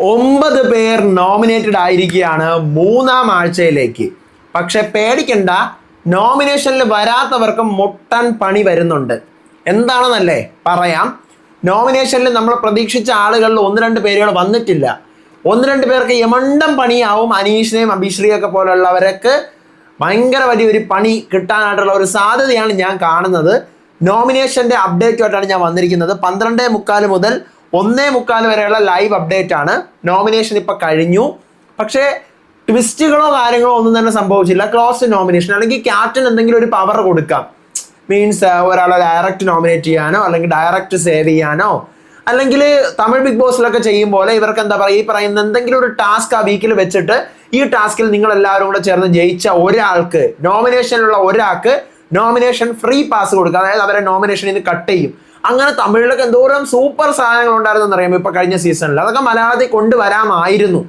ഒമ്പത് പേർ നോമിനേറ്റഡ് ആയിരിക്കുകയാണ് മൂന്നാം ആഴ്ചയിലേക്ക്. പക്ഷെ പേടിക്കണ്ട നോമിനേഷനിൽ വരാത്തവർക്ക് മുട്ടൻ പണി വരുന്നുണ്ട്. എന്താണെന്നല്ലേ പറയാം? നോമിനേഷനിൽ നമ്മൾ പ്രതീക്ഷിച്ച ആളുകളിൽ ഒന്ന് രണ്ട് പേരുകൾ വന്നിട്ടില്ല. ഒന്ന് രണ്ട് പേർക്ക് യമണ്ടം പണിയാവും അനീഷിനെയും അഭിശ്രീയൊക്കെ പോലുള്ളവർക്ക് ഭയങ്കര വലിയൊരു പണി കിട്ടാനായിട്ടുള്ള ഒരു സാധ്യതയാണ് ഞാൻ കാണുന്നത്. നോമിനേഷന്റെ അപ്ഡേറ്റുമായിട്ടാണ് ഞാൻ വന്നിരിക്കുന്നത്. പന്ത്രണ്ടേ മുക്കാൽ മുതൽ ഒന്നേ മുക്കാൽ വരെയുള്ള ലൈവ് അപ്ഡേറ്റ് ആണ്. നോമിനേഷൻ ഇപ്പൊ കഴിഞ്ഞു. പക്ഷേ ട്വിസ്റ്റുകളോ കാര്യങ്ങളോ ഒന്നും തന്നെ സംഭവിച്ചില്ല. ക്ലോസ് നോമിനേഷൻ അല്ലെങ്കിൽ ക്യാപ്റ്റൻ എന്തെങ്കിലും ഒരു പവർ കൊടുക്കാം. മീൻസ് ഒരാളെ ഡയറക്റ്റ് നോമിനേറ്റ് ചെയ്യാനോ അല്ലെങ്കിൽ ഡയറക്റ്റ് സേവ് ചെയ്യാനോ. അല്ലെങ്കിൽ തമിഴ് ബിഗ് ബോസിലൊക്കെ ചെയ്യും പോലെ ഇവർക്ക് എന്താ പറയുക ഈ പറയുന്ന എന്തെങ്കിലും ഒരു ടാസ്ക് ആ വീക്കിൽ വെച്ചിട്ട് ഈ ടാസ്കിൽ നിങ്ങൾ എല്ലാവരും കൂടെ ചേർന്ന് ജയിച്ച ഒരാൾക്ക് നോമിനേഷനിലുള്ള ഒരാൾക്ക് നോമിനേഷൻ ഫ്രീ പാസ് കൊടുക്കുക. അതായത് അവരെ നോമിനേഷൻ നിന്ന് കട്ട് ചെയ്യും. അങ്ങനെ തമിഴിലൊക്കെ എന്തോരം സൂപ്പർ സാധനങ്ങൾ ഉണ്ടായിരുന്നു അറിയാം ഇപ്പൊ കഴിഞ്ഞ സീസണിൽ. അതൊക്കെ മലയാളത്തിൽ കൊണ്ടുവരാമായിരുന്നു.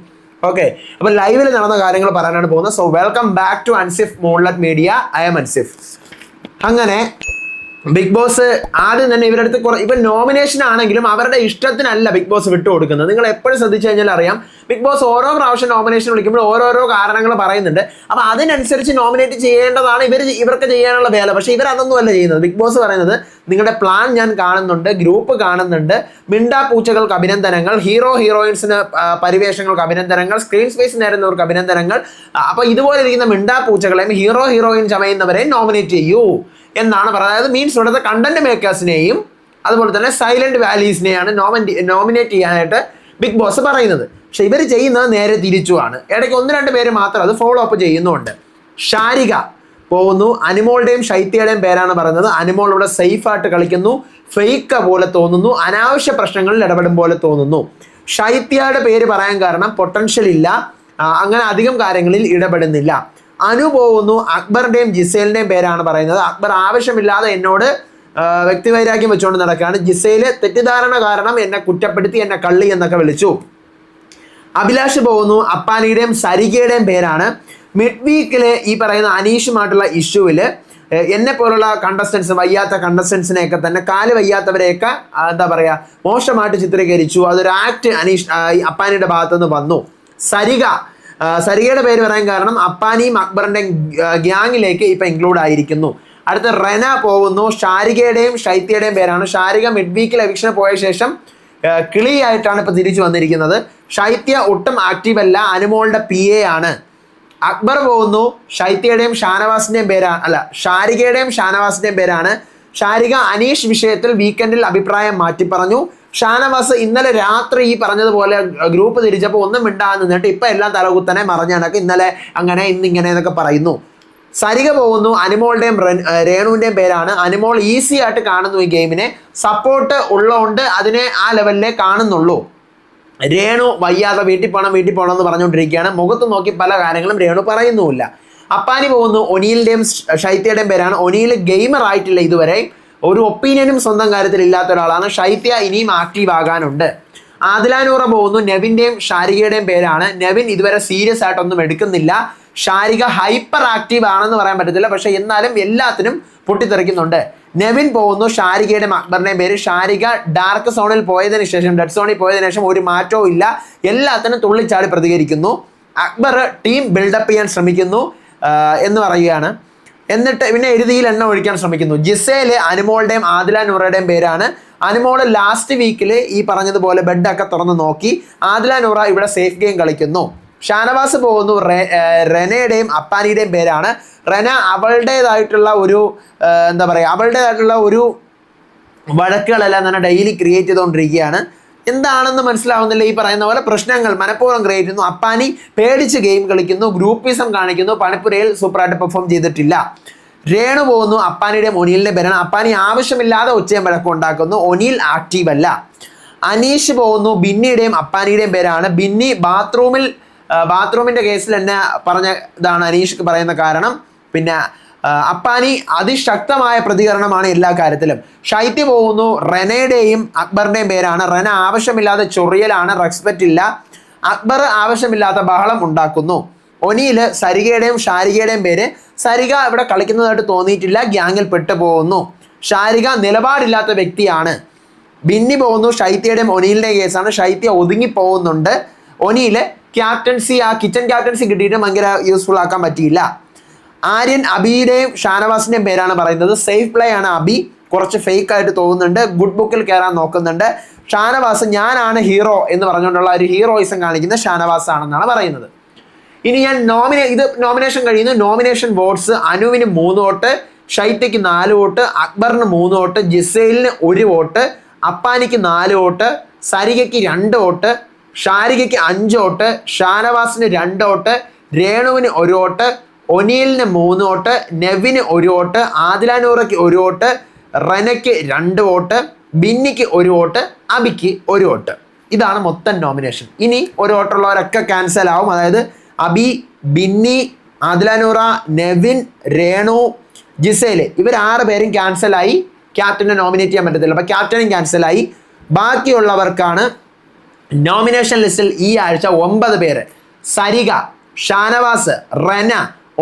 ഓക്കെ അപ്പൊ ലൈവിൽ നടന്ന കാര്യങ്ങൾ പറയാനാണ് പോകുന്നത്. So welcome back to Ansif മോൺലറ്റ് media I'm Ansif അങ്ങനെ ബിഗ് ബോസ് ആദ്യം തന്നെ ഇവരുടെ അടുത്ത് കുറെ ഇപ്പൊ നോമിനേഷൻ ആണെങ്കിലും അവരുടെ ഇഷ്ടത്തിനല്ല ബിഗ് ബോസ് വിട്ടു കൊടുക്കുന്നത് നിങ്ങൾ എപ്പോഴും ശ്രദ്ധിച്ചു കഴിഞ്ഞാൽ അറിയാം ബിഗ് ബോസ് ഓരോ പ്രാവശ്യം നോമിനേഷൻ വിളിക്കുമ്പോൾ ഓരോരോ കാരണങ്ങൾ പറയുന്നുണ്ട്. അപ്പൊ അതിനനുസരിച്ച് നോമിനേറ്റ് ചെയ്യേണ്ടതാണ് ഇവർ ഇവർക്ക് ചെയ്യാനുള്ള വേല. പക്ഷേ ഇവർ അതൊന്നും അല്ല ചെയ്യുന്നത്. ബിഗ് ബോസ് പറയുന്നത് നിങ്ങളുടെ പ്ലാൻ ഞാൻ കാണുന്നുണ്ട് ഗ്രൂപ്പ് കാണുന്നുണ്ട്. മിണ്ടാ പൂച്ചകൾക്ക് അഭിനന്ദനങ്ങൾ ഹീറോ ഹീറോയിൻസിന് പരിവേഷങ്ങൾക്ക് അഭിനന്ദനങ്ങൾ സ്ക്രീൻ സ്പേസ് നേരുന്നവർക്ക് അഭിനന്ദനങ്ങൾ. അപ്പോൾ അപ്പൊ ഇതുപോലെ ഇരിക്കുന്ന മിണ്ടാ പൂച്ചകളെയും ഹീറോ ഹീറോയിൻ ചമയുന്നവരെയും നോമിനേറ്റ് ചെയ്യൂ എന്നാണ് പറയുന്നത്. അതായത് മീൻസ് ഇവിടുത്തെ കണ്ടന്റ് മേക്കേഴ്സിനെയും അതുപോലെ തന്നെ സൈലന്റ് വാലീസിനെയാണ് നോമിനെ നോമിനേറ്റ് ചെയ്യാനായിട്ട് ബിഗ് ബോസ് പറയുന്നത്. പക്ഷെ ഇവർ ചെയ്യുന്നത് നേരെ തിരിച്ചുമാണ് ഇടയ്ക്ക് ഒന്ന് രണ്ട് പേര് മാത്രം അത് ഫോളോ അപ്പ് ചെയ്യുന്നുണ്ട്. ഷാരിക പോകുന്നു. അനിമോളുടെയും ശൈത്യയുടെയും പേരാണ് പറയുന്നത്. അനിമോൾ ഇവിടെ സേഫായിട്ട് കളിക്കുന്നു. ഫെയ്ക്ക പോലെ തോന്നുന്നു. അനാവശ്യ പ്രശ്നങ്ങളിൽ ഇടപെടും പോലെ തോന്നുന്നു. ശൈത്യയുടെ പേര് പറയാൻ കാരണം പൊട്ടൻഷ്യൽ ഇല്ല. അങ്ങനെ അധികം കാര്യങ്ങളിൽ ഇടപെടുന്നില്ല. അനു പോകുന്നു. അക്ബറിന്റെയും ജിസേലിന്റെയും പേരാണ് പറയുന്നത്. അക്ബർ ആവശ്യമില്ലാതെ എന്നോട് വ്യക്തിവൈരാഗ്യം വെച്ചുകൊണ്ട് നടക്കുകയാണ്. ജിസയിലെ തെറ്റിദ്ധാരണ കാരണം എന്നെ കുറ്റപ്പെടുത്തി എന്നെ കള്ളി എന്നൊക്കെ വിളിച്ചു. അഭിലാഷ് പോകുന്നു. അപ്പാനിയുടെയും സരികയുടെയും പേരാണ്. മിഡ് വീക്കിലെ ഈ പറയുന്ന അനീഷുമായിട്ടുള്ള ഇഷ്യൂവിൽ എന്നെ പോലുള്ള കണ്ടസ്റ്റൻസ് വയ്യാത്ത കണ്ടസ്റ്റൻസിനെയൊക്കെ തന്നെ കാൽ വയ്യാത്തവരെയൊക്കെ എന്താ പറയാ മോശമായിട്ട് ചിത്രീകരിച്ചു. അതൊരു ആക്ട് അനീഷ് അപ്പാനിയുടെ ഭാഗത്തുനിന്ന് വന്നു. സരിക സരികയുടെ പേര് പറയാൻ കാരണം അപ്പാനിയും അക്ബറിന്റെ ഗ്യാങ്ങിലേക്ക് ഇപ്പൊ ഇൻക്ലൂഡ് ആയിരിക്കുന്നു. അടുത്ത റെന പോകുന്നു. ഷാരികയുടെയും ശൈത്യയുടെയും പേരാണ്. ഷാരിക മിഡ് വീക്കിൽ എവിക്ഷന് പോയ ശേഷം കിളിയായിട്ടാണ് ഇപ്പൊ തിരിച്ചു വന്നിരിക്കുന്നത്. ഷൈത്യ ഒട്ടും ആക്റ്റീവ് അല്ല. അനുമോളുടെ പി എ ആണ്. അക്ബർ പോകുന്നു. ശൈത്യയുടെയും ഷാനവാസിന്റെയും പേരാണ് അല്ല ഷാരികയുടെയും ഷാനവാസിന്റെയും പേരാണ്. ഷാരിക അനീഷ് വിഷയത്തിൽ വീക്കെൻഡിൽ അഭിപ്രായം മാറ്റി പറഞ്ഞു. ഷാനവാസ് ഇന്നലെ രാത്രി ഈ പറഞ്ഞതുപോലെ ഗ്രൂപ്പ് തിരിച്ചപ്പോൾ ഒന്നും മിണ്ടാതെ നിന്നിട്ട് ഇപ്പൊ എല്ലാം തലകുത്തനെ മറഞ്ഞണക്ക് ഇന്നലെ അങ്ങനെ ഇന്നിങ്ങനെ എന്നൊക്കെ പറയുന്നു. സരിക പോകുന്നു. അനിമോളുടെയും രേണുവിന്റെയും പേരാണ്. അനിമോൾ ഈസി ആയിട്ട് കാണുന്നു ഈ ഗെയിമിനെ സപ്പോർട്ട് ഉള്ളതുകൊണ്ട് അതിനെ ആ ലെവലിലേ കാണുന്നുള്ളൂ. രേണു വയ്യാതെ വീട്ടിൽ പോകണം വീട്ടിൽ പോകണം എന്ന് പറഞ്ഞുകൊണ്ടിരിക്കുകയാണ്. മുഖത്ത് നോക്കി പല കാര്യങ്ങളും രേണു പറയുന്നുമില്ല. അപ്പാനി പോകുന്നു. ഒനിയിലിന്റെയും ഷൈത്യയുടെയും പേരാണ്. ഒനിയിൽ ഗെയിമർ ആയിട്ടില്ല ഇതുവരെ. ഒരു ഒപ്പീനിയനും സ്വന്തം കാര്യത്തിൽ ഇല്ലാത്ത ഒരാളാണ്. ഷൈത്യ ഇനിയും ആക്റ്റീവ് ആകാനുണ്ട്. ആദിലാനൂറ പോകുന്നു. നെവിന്റെയും ഷാരികയുടെയും പേരാണ്. നെവിൻ ഇതുവരെ സീരിയസ് ആയിട്ടൊന്നും എടുക്കുന്നില്ല. ഷാരിക ഹൈപ്പർ ആക്റ്റീവ് ആണെന്ന് പറയാൻ പറ്റത്തില്ല. പക്ഷേ എന്നാലും എല്ലാത്തിനും പൊട്ടിത്തെറിക്കുന്നുണ്ട്. നെവിൻ പോകുന്നു ഷാരികയുടെയും അക്ബറിന്റെയും പേര്. ഷാരിക ഡാർക്ക് സോണിൽ പോയതിനു ശേഷം ഡെഡ് സോണിൽ പോയതിനു ശേഷം ഒരു മാറ്റവും ഇല്ല. എല്ലാത്തിനും തുള്ളിച്ചാടി പ്രതികരിക്കുന്നു. അക്ബർ ടീം ബിൽഡപ്പ് ചെയ്യാൻ ശ്രമിക്കുന്നു എന്ന് പറയുകയാണ്. എന്നിട്ട് പിന്നെ എഴുതിയിൽ എണ്ണ ഒഴിക്കാൻ ശ്രമിക്കുന്നു. ജിസയിലെ അനുമോളുടെയും ആദില നൂറയുടെയും പേരാണ്. അനുമോൾ ലാസ്റ്റ് വീക്കിൽ ഈ പറഞ്ഞതുപോലെ ബെഡൊക്കെ തുറന്ന് നോക്കി. ആദില നൂറ ഇവിടെ സേഫ് ഗെയിം കളിക്കുന്നു. ഷാനവാസ് പോകുന്നു. റെനയുടെയും അപ്പാനിയുടെയും പേരാണ്. റെന അവളുടേതായിട്ടുള്ള ഒരു എന്താ പറയുക അവളുടേതായിട്ടുള്ള ഒരു വഴക്കുകളെല്ലാം തന്നെ ഡെയിലി ക്രിയേറ്റ് ചെയ്തുകൊണ്ടിരിക്കുകയാണ്. എന്താണെന്ന് മനസ്സിലാവുന്നില്ല ഈ പറയുന്ന പോലെ പ്രശ്നങ്ങൾ മനഃപൂർവം ക്രിയേറ്റ് ചെയ്യുന്നു. അപ്പാനി പേടിച്ച് ഗെയിം കളിക്കുന്നു ഗ്രൂപ്പിസം കാണിക്കുന്നു പണിപ്പുരയിൽ സൂപ്പറായിട്ട് പെർഫോം ചെയ്തിട്ടില്ല. രേണു പോകുന്നു അപ്പാനിയുടെ ഒനിയലിന്റെ പേരാണ്. അപ്പാനി ആവശ്യമില്ലാതെ ഒച്ചയും വഴക്കം ഉണ്ടാക്കുന്നു. ഒനീൽ ആക്റ്റീവ് അല്ല. അനീഷ് പോകുന്നു ബിന്നിയുടെയും അപ്പാനിയുടെയും പേരാണ്. ബിന്നി ബാത്റൂമിൽ ബാത്റൂമിന്റെ കേസിൽ എന്നെ പറഞ്ഞ ഇതാണ് അനീഷ് പറയുന്ന കാരണം. പിന്നെ അപ്പാനി അതിശക്തമായ പ്രതികരണമാണ് എല്ലാ കാര്യത്തിലും. ശൈത്യ പോകുന്നു റെനയുടെയും അക്ബറിന്റെയും പേരാണ്. റെന ആവശ്യമില്ലാത്ത ചൊറിയലാണ് റെസ്പെക്റ്റ് ഇല്ല. അക്ബർ ആവശ്യമില്ലാത്ത ബഹളം ഉണ്ടാക്കുന്നു. ഒനിയിൽ സരികയുടെയും ഷാരികയുടെയും പേര് സരിക ഇവിടെ കളിക്കുന്നതായിട്ട് തോന്നിയിട്ടില്ല ഗ്യാങ്ങിൽ പെട്ടു പോകുന്നു. ഷാരിക നിലപാടില്ലാത്ത വ്യക്തിയാണ്. ബിന്നി പോകുന്നു ഷൈത്യയുടെയും ഒനിയിലിന്റെയും കേസാണ്. ഷൈത്യ ഒതുങ്ങി പോകുന്നുണ്ട്. ഒനിയിൽ ക്യാപ്റ്റൻസി ആ കിച്ചൺ ക്യാപ്റ്റൻസി കിട്ടിയിട്ട് ഭയങ്കര യൂസ്ഫുൾ ആക്കാൻ പറ്റിയില്ല. ആര്യൻ അബിയുടെയും ഷാനവാസിന്റെയും പേരാണ് പറയുന്നത്. സേഫ് പ്ലേ ആണ് അബി. കുറച്ച് ഫേക്ക് ആയിട്ട് തോന്നുന്നുണ്ട്. ഗുഡ് ബുക്കിൽ കയറാൻ നോക്കുന്നുണ്ട്. ഷാനവാസ് ഞാനാണ് ഹീറോ എന്ന് പറഞ്ഞുകൊണ്ടുള്ള ഒരു ഹീറോയിസം കാണിക്കുന്ന ഷാനവാസ് ആണെന്നാണ് പറയുന്നത്. ഇനി ഞാൻ നോമിനേ ഇത് നോമിനേഷൻ കഴിയുന്നു. നോമിനേഷൻ വോട്ട്സ് അനുവിന് മൂന്ന് വോട്ട് ഷൈറ്റയ്ക്ക് നാല് വോട്ട് അക്ബറിന് മൂന്ന് വോട്ട് ജിസൈലിന് ഒരു വോട്ട് അപ്പാനിക്ക് നാല് വോട്ട് സരികയ്ക്ക് രണ്ട് വോട്ട് ഷാരികയ്ക്ക് അഞ്ച് വോട്ട് ഷാനവാസിന് രണ്ട് വോട്ട് രേണുവിന് ഒരു വോട്ട് ഒനീലിന് മൂന്ന് വോട്ട് നെവിന് ഒരു വോട്ട് ആദിലാനൂറയ്ക്ക് ഒരു വോട്ട് റനയ്ക്ക് രണ്ട് വോട്ട് ബിന്നിക്ക് ഒരു വോട്ട് അബിക്ക് ഒരു വോട്ട്. ഇതാണ് മൊത്തം നോമിനേഷൻ ഇനി ഒരു വോട്ടുള്ളവരൊക്കെ ക്യാൻസൽ ആവും. അതായത് അബി ബിന്നി ആദിലാനൂറ നെവിൻ രേണു ജിസേൽ. ഇവർ ആറ് പേരും ക്യാൻസലായി ക്യാപ്റ്റനെ നോമിനേറ്റ് ചെയ്യാൻ പറ്റത്തില്ല. അപ്പോൾ ക്യാപ്റ്റനും ക്യാൻസലായി ബാക്കിയുള്ളവർക്കാണ് നോമിനേഷൻ ലിസ്റ്റിൽ ഈ ആഴ്ച ഒമ്പത് പേര്. സരിക ഷാനവാസ് റെന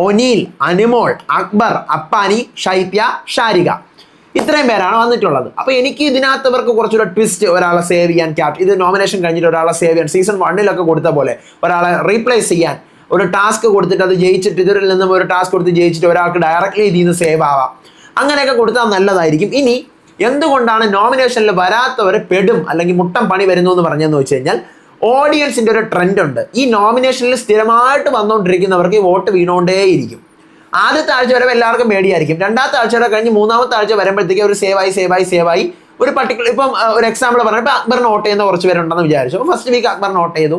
ഒനീൽ അനുമോൾ അക്ബർ അപ്പാനി ഷൈത്യ ഷാരിക. ഇത്രയും പേരാണ് വന്നിട്ടുള്ളത്. അപ്പോൾ എനിക്ക് ഇതിനകത്ത് ഇവർക്ക് കുറച്ചുകൂടെ ട്വിസ്റ്റ് ഒരാളെ സേവ് ചെയ്യാൻ ക്യാപ്റ്റ് ഇത് നോമിനേഷൻ കഴിഞ്ഞിട്ട് ഒരാളെ സേവ് ചെയ്യാൻ സീസൺ വണ്ണിലൊക്കെ കൊടുത്ത പോലെ ഒരാളെ റീപ്ലേസ് ചെയ്യാൻ ഒരു ടാസ്ക് കൊടുത്തിട്ട് അത് ജയിച്ചിട്ട് ഇതിൽ നിന്നും ഒരു ടാസ്ക് കൊടുത്ത് ജയിച്ചിട്ട് ഒരാൾക്ക് ഡയറക്റ്റ്ലി ഇതിൽ നിന്ന് സേവ് ആവാം. അങ്ങനെയൊക്കെ കൊടുത്താൽ നല്ലതായിരിക്കും. ഇനി എന്തുകൊണ്ടാണ് നോമിനേഷനിൽ വരാത്തവർ പെടും അല്ലെങ്കിൽ മുട്ടം പണി വരുന്നു എന്ന് പറഞ്ഞതെന്ന് വെച്ച് കഴിഞ്ഞാൽ ഓഡിയൻസിന്റെ ഒരു ട്രെൻഡ് ഉണ്ട്. ഈ നോമിനേഷനിൽ സ്ഥിരമായിട്ട് വന്നുകൊണ്ടിരിക്കുന്നവർക്ക് ഈ വോട്ട് വീണുകൊണ്ടേയിരിക്കും ആദ്യത്തെ ആഴ്ച വരെ എല്ലാവർക്കും പേടിയായിരിക്കും. രണ്ടാമത്തെ ആഴ്ച വരെ കഴിഞ്ഞ് മൂന്നാമത്തെ ആഴ്ച വരുമ്പോഴത്തേക്ക് ഒരു സേവായി സേവായി സേവായി ഒരു പർട്ടിക്കുലർ ഇപ്പം ഒരു എക്സാമ്പിൾ പറഞ്ഞപ്പോൾ അക്ബറിന് വോട്ട് ചെയ്യുന്ന കുറച്ച് പേരുണ്ടെന്ന് വിചാരിച്ചു. അപ്പോൾ ഫസ്റ്റ് വീക്ക് അക്ബറിന് വോട്ട് ചെയ്തു.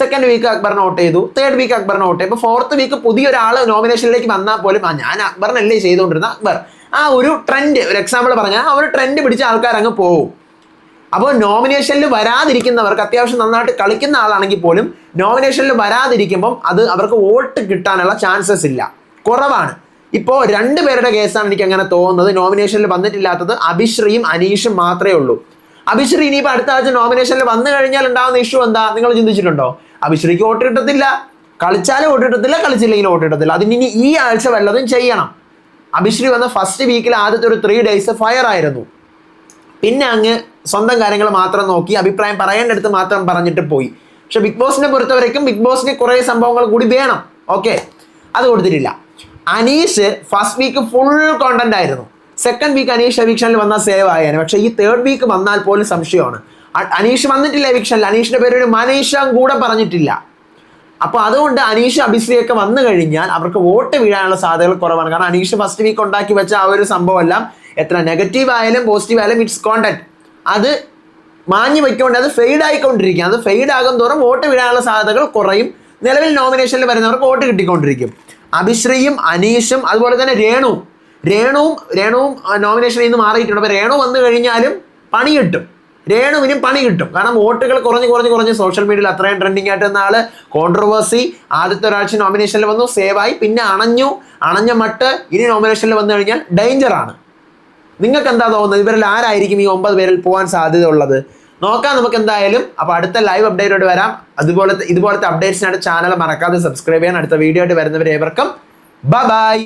സെക്കൻഡ് വീക്ക് അക്ബറിന് വോട്ട് ചെയ്തു. തേർഡ് വീക്ക് അക്ബറിന് വോട്ട് ചെയ്തു. ഇപ്പോൾ ഫോർത്ത് വീക്ക് പുതിയൊരാൾ നോമിനേഷനിലേക്ക് വന്നാൽ പോലും ഞാൻ അക്ബറിനല്ലേ ചെയ്തുകൊണ്ടിരുന്ന അക്ബർ. ആ ഒരു ട്രെൻഡ് ഒരു എക്സാമ്പിൾ പറഞ്ഞാൽ ആ ഒരു ട്രെൻഡ് പിടിച്ച ആൾക്കാർ അങ്ങ് പോകും അപ്പോൾ നോമിനേഷനിൽ വരാതിരിക്കുന്നവർക്ക് അത്യാവശ്യം നന്നായിട്ട് കളിക്കുന്ന ആളാണെങ്കിൽ പോലും നോമിനേഷനിൽ വരാതിരിക്കുമ്പം അത് അവർക്ക് വോട്ട് കിട്ടാനുള്ള ചാൻസസ് ഇല്ല. കുറവാണ്. ഇപ്പോൾ രണ്ട് പേരുടെ കേസാണ് എനിക്ക് അങ്ങനെ തോന്നുന്നത്. നോമിനേഷനിൽ വന്നിട്ടില്ലാത്തത് അഭിശ്രീയും അനീഷും മാത്രമേ ഉള്ളൂ. അഭിശ്രീ ഇനിയിപ്പോൾ അടുത്ത ആഴ്ച നോമിനേഷനിൽ വന്നു കഴിഞ്ഞാൽ ഉണ്ടാകുന്ന ഇഷ്യൂ എന്താ? നിങ്ങൾ ചിന്തിച്ചിട്ടുണ്ടോ? അഭിശ്രീക്ക് വോട്ട് കിട്ടത്തില്ല. കളിച്ചാലും വോട്ട് കിട്ടത്തില്ല കളിച്ചില്ലെങ്കിൽ വോട്ട് കിട്ടത്തില്ല. അതിന് ഈ ആഴ്ച വല്ലതും ചെയ്യണം. അഭിശ്രീ വന്ന ഫസ്റ്റ് വീക്കിൽ ആദ്യത്തെ ഒരു ത്രീ ഡേയ്സ് ഫയർ ആയിരുന്നു. പിന്നെ അങ്ങ് സ്വന്തം കാര്യങ്ങൾ മാത്രം നോക്കി അഭിപ്രായം പറയേണ്ടടുത്ത് മാത്രം പറഞ്ഞിട്ട് പോയി. പക്ഷെ ബിഗ് ബോസിനെ പൊறுത്തവരേക്കും ബിഗ് ബോസിന് കുറേ സംഭവങ്ങൾ കൂടി വേണം. ഓക്കെ അത് കൊടുത്തിട്ടില്ല. Aneesh first week full content ആയിരുന്നു. സെക്കൻഡ് വീക്ക് അനീഷ് എവിക്ഷനിൽ വന്നാൽ സേവ് ആയേനെ. പക്ഷെ ഈ തേർഡ് വീക്ക് വന്നാൽ പോലും സംശയമാണ്. അനീഷ് വന്നിട്ടില്ല എവിക്ഷനിൽ അനീഷിന്റെ പേര് ഒരു മനീഷം കൂടെ പറഞ്ഞിട്ടില്ല. അപ്പോൾ അതുകൊണ്ട് അനീഷ് അഭിശ്രീയൊക്കെ വന്നു കഴിഞ്ഞാൽ അവർക്ക് വോട്ട് വീഴാനുള്ള സാധ്യതകൾ കുറവാണ്. കാരണം അനീഷ് ഫസ്റ്റ് വീക്ക് ഉണ്ടാക്കി വെച്ച ആ ഒരു സംഭവം എല്ലാം എത്ര നെഗറ്റീവ് ആയാലും പോസിറ്റീവ് ആയാലും ഇറ്റ്സ് കോണ്ടന്റ് അത് മാഞ്ഞു വെക്കൊണ്ട് അത് ഫെയ്ഡ് ആയിക്കൊണ്ടിരിക്കും. അത് ഫെയ്ഡ് ആകും തോറും വോട്ട് വീഴാനുള്ള സാധ്യതകൾ കുറയും. നിലവിൽ നോമിനേഷനിൽ വരുന്നവർക്ക് വോട്ട് കിട്ടിക്കൊണ്ടിരിക്കും. അഭിശ്രീയും അനീഷും അതുപോലെ തന്നെ രേണു രേണുവും രേണുവും നോമിനേഷനിൽ നിന്ന് മാറിയിട്ടുണ്ട്. അപ്പോൾ രേണു വന്നു കഴിഞ്ഞാലും പണി കിട്ടും. രേണുവിനും പണി കിട്ടും. കാരണം വോട്ടുകൾ കുറഞ്ഞ് കുറഞ്ഞ് കുറഞ്ഞ് സോഷ്യൽ മീഡിയയിൽ അത്രയും ട്രെൻഡിങ് ആയിട്ട് നിന്ന ആൾ കോൺട്രവേഴ്സി ആദ്യത്തെ ഒരാഴ്ച നോമിനേഷനിൽ വന്നു സേവായി പിന്നെ അണഞ്ഞു അണഞ്ഞ മട്ട് ഇനി നോമിനേഷനിൽ വന്നു കഴിഞ്ഞാൽ ഡേഞ്ചർ ആണ്. നിങ്ങൾക്ക് എന്താ തോന്നുന്നത്? ഇവരിൽ ആരായിരിക്കും ഈ ഒമ്പത് പേരിൽ പോകാൻ സാധ്യത ഉള്ളത്? നോക്കാം നമുക്ക് എന്തായാലും. അപ്പോൾ അടുത്ത ലൈവ് അപ്ഡേറ്റോട് വരാം. അതുപോലത്തെ ഇതുപോലത്തെ അപ്ഡേറ്റ്സിനായിട്ട് ചാനൽ മറക്കാതെ സബ്സ്ക്രൈബ് ചെയ്യാൻ അടുത്ത വീഡിയോ ആയിട്ട് വരുന്നവരെ ഏവർക്കും ബൈ